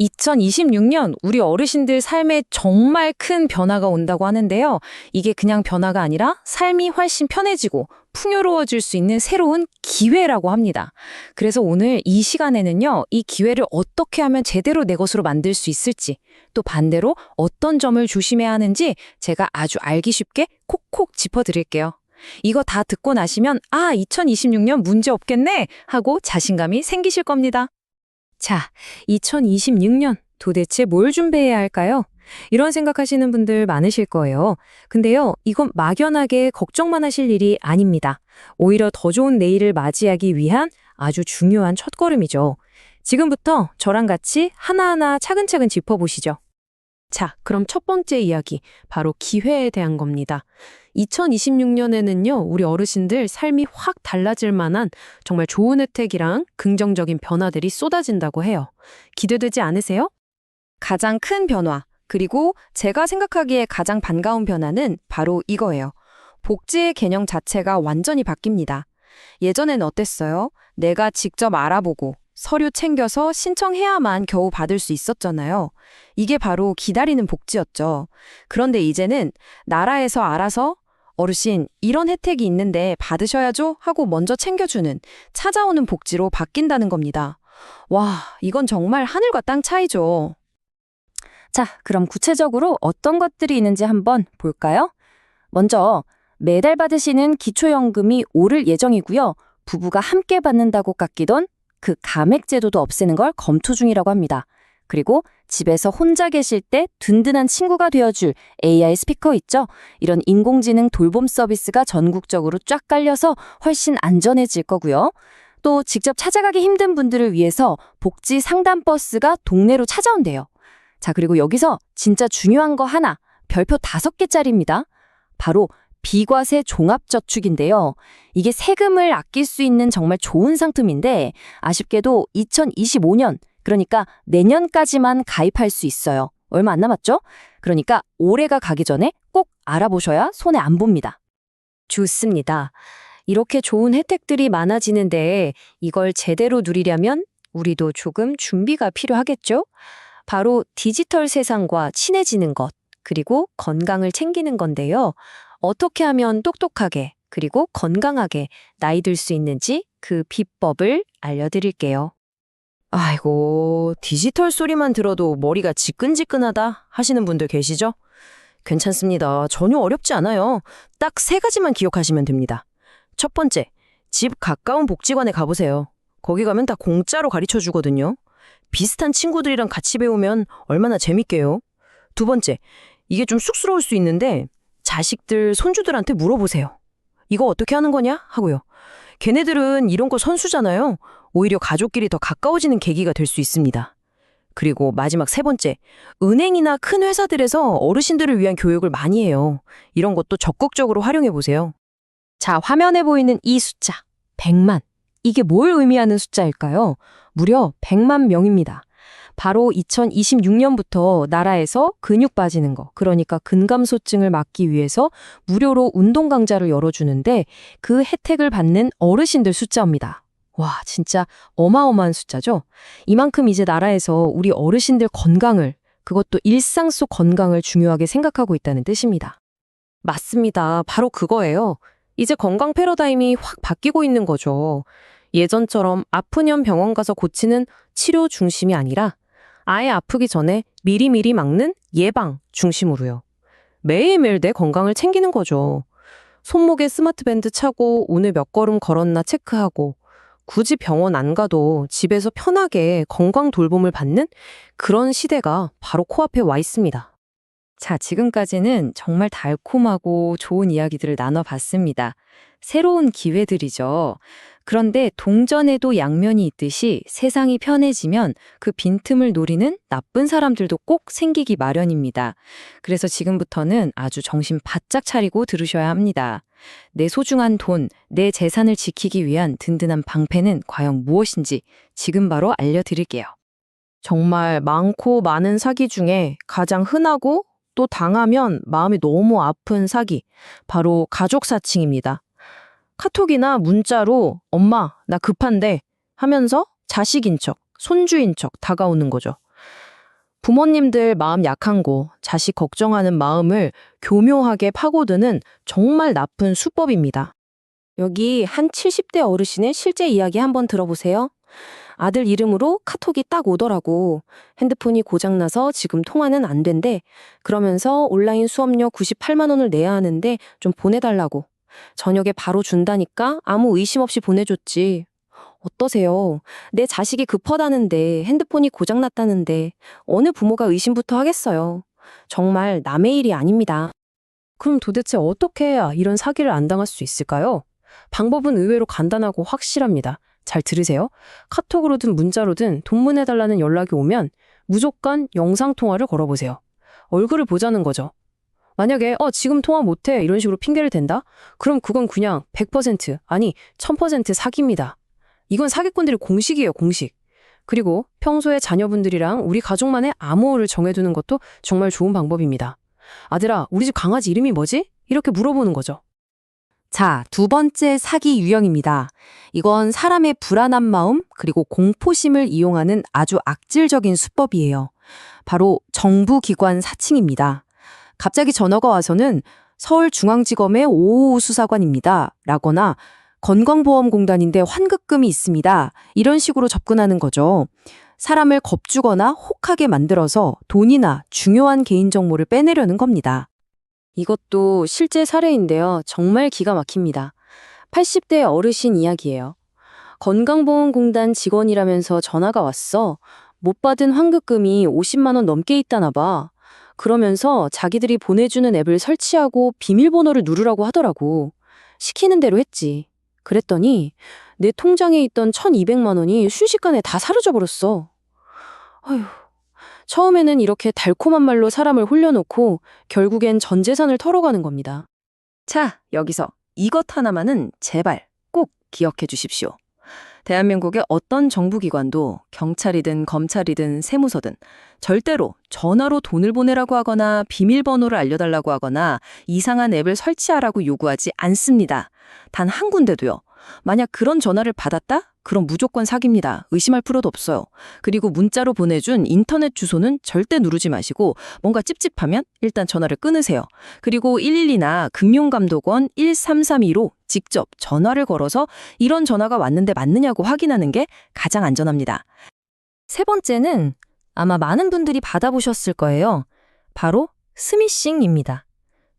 2026년 우리 어르신들 삶에 정말 큰 변화가 온다고 하는데요. 이게 그냥 변화가 아니라 삶이 훨씬 편해지고 풍요로워질 수 있는 새로운 기회라고 합니다. 그래서 오늘 이 시간에는요, 이 기회를 어떻게 하면 제대로 내 것으로 만들 수 있을지, 또 반대로 어떤 점을 조심해야 하는지 제가 아주 알기 쉽게 콕콕 짚어드릴게요. 이거 다 듣고 나시면, 아, 2026년 문제 없겠네! 하고 자신감이 생기실 겁니다. 자, 2026년 도대체 뭘 준비해야 할까요? 이런 생각하시는 분들 많으실 거예요. 근데요, 이건 막연하게 걱정만 하실 일이 아닙니다. 오히려 더 좋은 내일을 맞이하기 위한 아주 중요한 첫걸음이죠. 지금부터 저랑 같이 하나하나 차근차근 짚어보시죠. 자, 그럼 첫 번째 이야기, 바로 기회에 대한 겁니다. 2026년에는요, 우리 어르신들 삶이 확 달라질 만한 정말 좋은 혜택이랑 긍정적인 변화들이 쏟아진다고 해요. 기대되지 않으세요? 가장 큰 변화, 그리고 제가 생각하기에 가장 반가운 변화는 바로 이거예요. 복지의 개념 자체가 완전히 바뀝니다. 예전엔 어땠어요? 내가 직접 알아보고 서류 챙겨서 신청해야만 겨우 받을 수 있었잖아요. 이게 바로 기다리는 복지였죠. 그런데 이제는 나라에서 알아서 어르신, 이런 혜택이 있는데 받으셔야죠? 하고 먼저 챙겨주는 찾아오는 복지로 바뀐다는 겁니다. 와, 이건 정말 하늘과 땅 차이죠. 자, 그럼 구체적으로 어떤 것들이 있는지 한번 볼까요? 먼저, 매달 받으시는 기초연금이 오를 예정이고요. 부부가 함께 받는다고 깎이던 그 감액 제도도 없애는 걸 검토 중이라고 합니다. 그리고 집에서 혼자 계실 때 든든한 친구가 되어줄 AI 스피커 있죠? 이런 인공지능 돌봄 서비스가 전국적으로 쫙 깔려서 훨씬 안전해질 거고요. 또 직접 찾아가기 힘든 분들을 위해서 복지 상담 버스가 동네로 찾아온대요. 자, 그리고 여기서 진짜 중요한 거 하나, 별표 다섯 개짜리입니다. 바로 비과세 종합저축인데요. 이게 세금을 아낄 수 있는 정말 좋은 상품인데 아쉽게도 2025년, 그러니까 내년까지만 가입할 수 있어요. 얼마 안 남았죠? 그러니까 올해가 가기 전에 꼭 알아보셔야 손해 안 봅니다. 좋습니다. 이렇게 좋은 혜택들이 많아지는데 이걸 제대로 누리려면 우리도 조금 준비가 필요하겠죠? 바로 디지털 세상과 친해지는 것, 그리고 건강을 챙기는 건데요. 어떻게 하면 똑똑하게, 그리고 건강하게 나이 들 수 있는지 그 비법을 알려드릴게요. 아이고, 디지털 소리만 들어도 머리가 지끈지끈하다 하시는 분들 계시죠? 괜찮습니다. 전혀 어렵지 않아요. 딱 세 가지만 기억하시면 됩니다. 첫 번째, 집 가까운 복지관에 가보세요. 거기 가면 다 공짜로 가르쳐 주거든요. 비슷한 친구들이랑 같이 배우면 얼마나 재밌게요. 두 번째, 이게 좀 쑥스러울 수 있는데 자식들, 손주들한테 물어보세요. 이거 어떻게 하는 거냐? 하고요. 걔네들은 이런 거 선수잖아요. 오히려 가족끼리 더 가까워지는 계기가 될 수 있습니다. 그리고 마지막 세 번째, 은행이나 큰 회사들에서 어르신들을 위한 교육을 많이 해요. 이런 것도 적극적으로 활용해 보세요. 자, 화면에 보이는 이 숫자, 100만. 이게 뭘 의미하는 숫자일까요? 무려 100만 명입니다. 바로 2026년부터 나라에서 근육 빠지는 거, 그러니까 근감소증을 막기 위해서 무료로 운동 강좌를 열어주는데 그 혜택을 받는 어르신들 숫자입니다. 와, 진짜 어마어마한 숫자죠? 이만큼 이제 나라에서 우리 어르신들 건강을, 그것도 일상 속 건강을 중요하게 생각하고 있다는 뜻입니다. 맞습니다. 바로 그거예요. 이제 건강 패러다임이 확 바뀌고 있는 거죠. 예전처럼 아프면 병원 가서 고치는 치료 중심이 아니라 아예 아프기 전에 미리미리 막는 예방 중심으로요. 매일매일 내 건강을 챙기는 거죠. 손목에 스마트밴드 차고 오늘 몇 걸음 걸었나 체크하고 굳이 병원 안 가도 집에서 편하게 건강 돌봄을 받는 그런 시대가 바로 코앞에 와 있습니다. 자, 지금까지는 정말 달콤하고 좋은 이야기들을 나눠봤습니다. 새로운 기회들이죠. 그런데 동전에도 양면이 있듯이 세상이 편해지면 그 빈틈을 노리는 나쁜 사람들도 꼭 생기기 마련입니다. 그래서 지금부터는 아주 정신 바짝 차리고 들으셔야 합니다. 내 소중한 돈, 내 재산을 지키기 위한 든든한 방패는 과연 무엇인지 지금 바로 알려드릴게요. 정말 많고 많은 사기 중에 가장 흔하고 또 당하면 마음이 너무 아픈 사기, 바로 가족 사칭입니다. 카톡이나 문자로 엄마, 나 급한데 하면서 자식인 척, 손주인 척 다가오는 거죠. 부모님들 마음 약한 거, 자식 걱정하는 마음을 교묘하게 파고드는 정말 나쁜 수법입니다. 여기 한 70대 어르신의 실제 이야기 한번 들어보세요. 아들 이름으로 카톡이 딱 오더라고. 핸드폰이 고장나서 지금 통화는 안 된대. 그러면서 온라인 수업료 98만 원을 내야 하는데 좀 보내달라고. 저녁에 바로 준다니까 아무 의심 없이 보내줬지. 어떠세요? 내 자식이 급하다는데 핸드폰이 고장났다는데 어느 부모가 의심부터 하겠어요. 정말 남의 일이 아닙니다. 그럼 도대체 어떻게 해야 이런 사기를 안 당할 수 있을까요? 방법은 의외로 간단하고 확실합니다. 잘 들으세요. 카톡으로든 문자로든 돈 보내달라는 연락이 오면 무조건 영상통화를 걸어보세요. 얼굴을 보자는 거죠. 만약에 어 지금 통화 못해 이런 식으로 핑계를 댄다? 그럼 그건 그냥 100% 아니 1000% 사기입니다. 이건 사기꾼들의 공식이에요 공식. 그리고 평소에 자녀분들이랑 우리 가족만의 암호를 정해두는 것도 정말 좋은 방법입니다. 아들아 우리 집 강아지 이름이 뭐지? 이렇게 물어보는 거죠. 자, 두 번째 사기 유형입니다. 이건 사람의 불안한 마음 그리고 공포심을 이용하는 아주 악질적인 수법이에요. 바로 정부기관 사칭입니다. 갑자기 전화가 와서는 서울중앙지검의 오호우 수사관입니다. 라거나 건강보험공단인데 환급금이 있습니다. 이런 식으로 접근하는 거죠. 사람을 겁주거나 혹하게 만들어서 돈이나 중요한 개인정보를 빼내려는 겁니다. 이것도 실제 사례인데요. 정말 기가 막힙니다. 80대 어르신 이야기예요. 건강보험공단 직원이라면서 전화가 왔어. 못 받은 환급금이 50만 원 넘게 있다나 봐. 그러면서 자기들이 보내주는 앱을 설치하고 비밀번호를 누르라고 하더라고. 시키는 대로 했지. 그랬더니 내 통장에 있던 1200만 원이 순식간에 다 사라져 버렸어. 아휴. 처음에는 이렇게 달콤한 말로 사람을 홀려놓고 결국엔 전 재산을 털어가는 겁니다. 자, 여기서 이것 하나만은 제발 꼭 기억해 주십시오. 대한민국의 어떤 정부기관도 경찰이든 검찰이든 세무서든 절대로 전화로 돈을 보내라고 하거나 비밀번호를 알려달라고 하거나 이상한 앱을 설치하라고 요구하지 않습니다. 단 한 군데도요. 만약 그런 전화를 받았다? 그럼 무조건 사기입니다. 의심할 필요도 없어요. 그리고 문자로 보내준 인터넷 주소는 절대 누르지 마시고 뭔가 찝찝하면 일단 전화를 끊으세요. 그리고 112나 금융감독원 1332로 직접 전화를 걸어서 이런 전화가 왔는데 맞느냐고 확인하는 게 가장 안전합니다. 세 번째는 아마 많은 분들이 받아보셨을 거예요. 바로 스미싱입니다.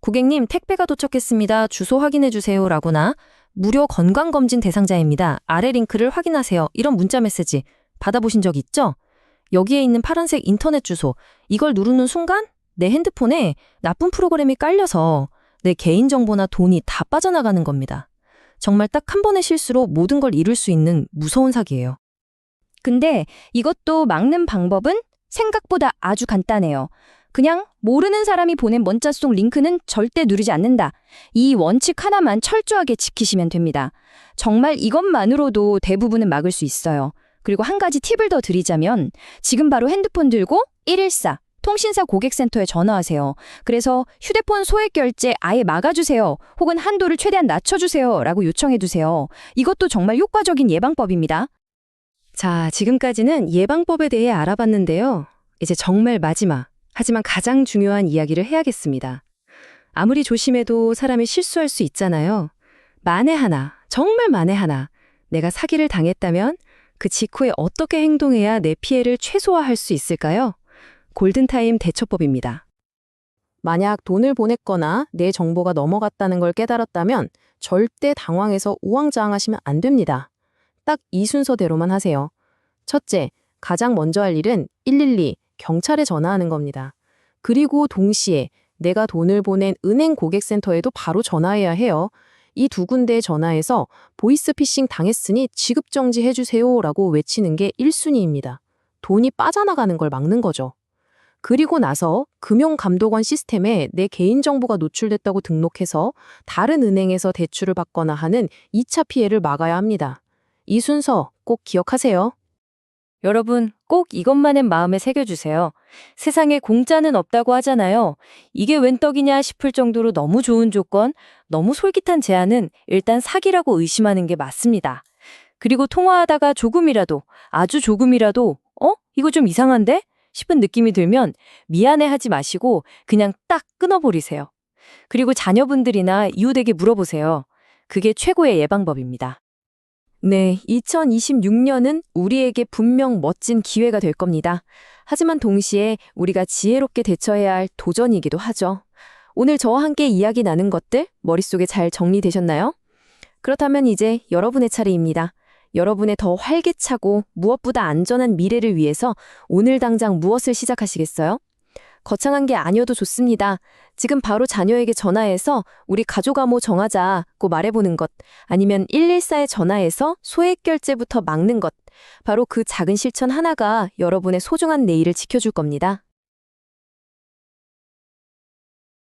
고객님 택배가 도착했습니다. 주소 확인해 주세요. 라거나 무료 건강검진 대상자입니다. 아래 링크를 확인하세요. 이런 문자 메시지 받아보신 적 있죠? 여기에 있는 파란색 인터넷 주소, 이걸 누르는 순간 내 핸드폰에 나쁜 프로그램이 깔려서 내 개인정보나 돈이 다 빠져나가는 겁니다. 정말 딱 한 번의 실수로 모든 걸 잃을 수 있는 무서운 사기예요. 근데 이것도 막는 방법은 생각보다 아주 간단해요. 그냥 모르는 사람이 보낸 문자 속 링크는 절대 누르지 않는다. 이 원칙 하나만 철저하게 지키시면 됩니다. 정말 이것만으로도 대부분은 막을 수 있어요. 그리고 한 가지 팁을 더 드리자면 지금 바로 핸드폰 들고 114 통신사 고객센터에 전화하세요. 그래서 휴대폰 소액 결제 아예 막아주세요. 혹은 한도를 최대한 낮춰주세요. 라고 요청해두세요. 이것도 정말 효과적인 예방법입니다. 자, 지금까지는 예방법에 대해 알아봤는데요. 이제 정말 마지막, 하지만 가장 중요한 이야기를 해야겠습니다. 아무리 조심해도 사람이 실수할 수 있잖아요. 만에 하나, 정말 만에 하나, 내가 사기를 당했다면 그 직후에 어떻게 행동해야 내 피해를 최소화할 수 있을까요? 골든타임 대처법입니다. 만약 돈을 보냈거나 내 정보가 넘어갔다는 걸 깨달았다면 절대 당황해서 우왕좌왕하시면 안 됩니다. 딱 이 순서대로만 하세요. 첫째, 가장 먼저 할 일은 112, 경찰에 전화하는 겁니다. 그리고 동시에 내가 돈을 보낸 은행 고객센터에도 바로 전화해야 해요. 이 두 군데에 전화해서 보이스피싱 당했으니 지급정지 해주세요 라고 외치는 게 1순위입니다. 돈이 빠져나가는 걸 막는 거죠. 그리고 나서 금융감독원 시스템에 내 개인정보가 노출됐다고 등록해서 다른 은행에서 대출을 받거나 하는 2차 피해를 막아야 합니다. 이 순서 꼭 기억하세요. 여러분, 꼭 이것만은 마음에 새겨주세요. 세상에 공짜는 없다고 하잖아요. 이게 웬 떡이냐 싶을 정도로 너무 좋은 조건, 너무 솔깃한 제안은 일단 사기라고 의심하는 게 맞습니다. 그리고 통화하다가 조금이라도, 아주 조금이라도, 어? 이거 좀 이상한데? 싶은 느낌이 들면 미안해 하지 마시고 그냥 딱 끊어버리세요. 그리고 자녀분들이나 이웃에게 물어보세요. 그게 최고의 예방법입니다. 네, 2026년은 우리에게 분명 멋진 기회가 될 겁니다. 하지만 동시에 우리가 지혜롭게 대처해야 할 도전이기도 하죠. 오늘 저와 함께 이야기 나눈 것들 머릿속에 잘 정리되셨나요? 그렇다면 이제 여러분의 차례입니다. 여러분의 더 활기차고 무엇보다 안전한 미래를 위해서 오늘 당장 무엇을 시작하시겠어요? 거창한 게 아니어도 좋습니다. 지금 바로 자녀에게 전화해서 우리 가족 암호 정하자고 말해보는 것, 아니면 114에 전화해서 소액 결제부터 막는 것, 바로 그 작은 실천 하나가 여러분의 소중한 내일을 지켜줄 겁니다.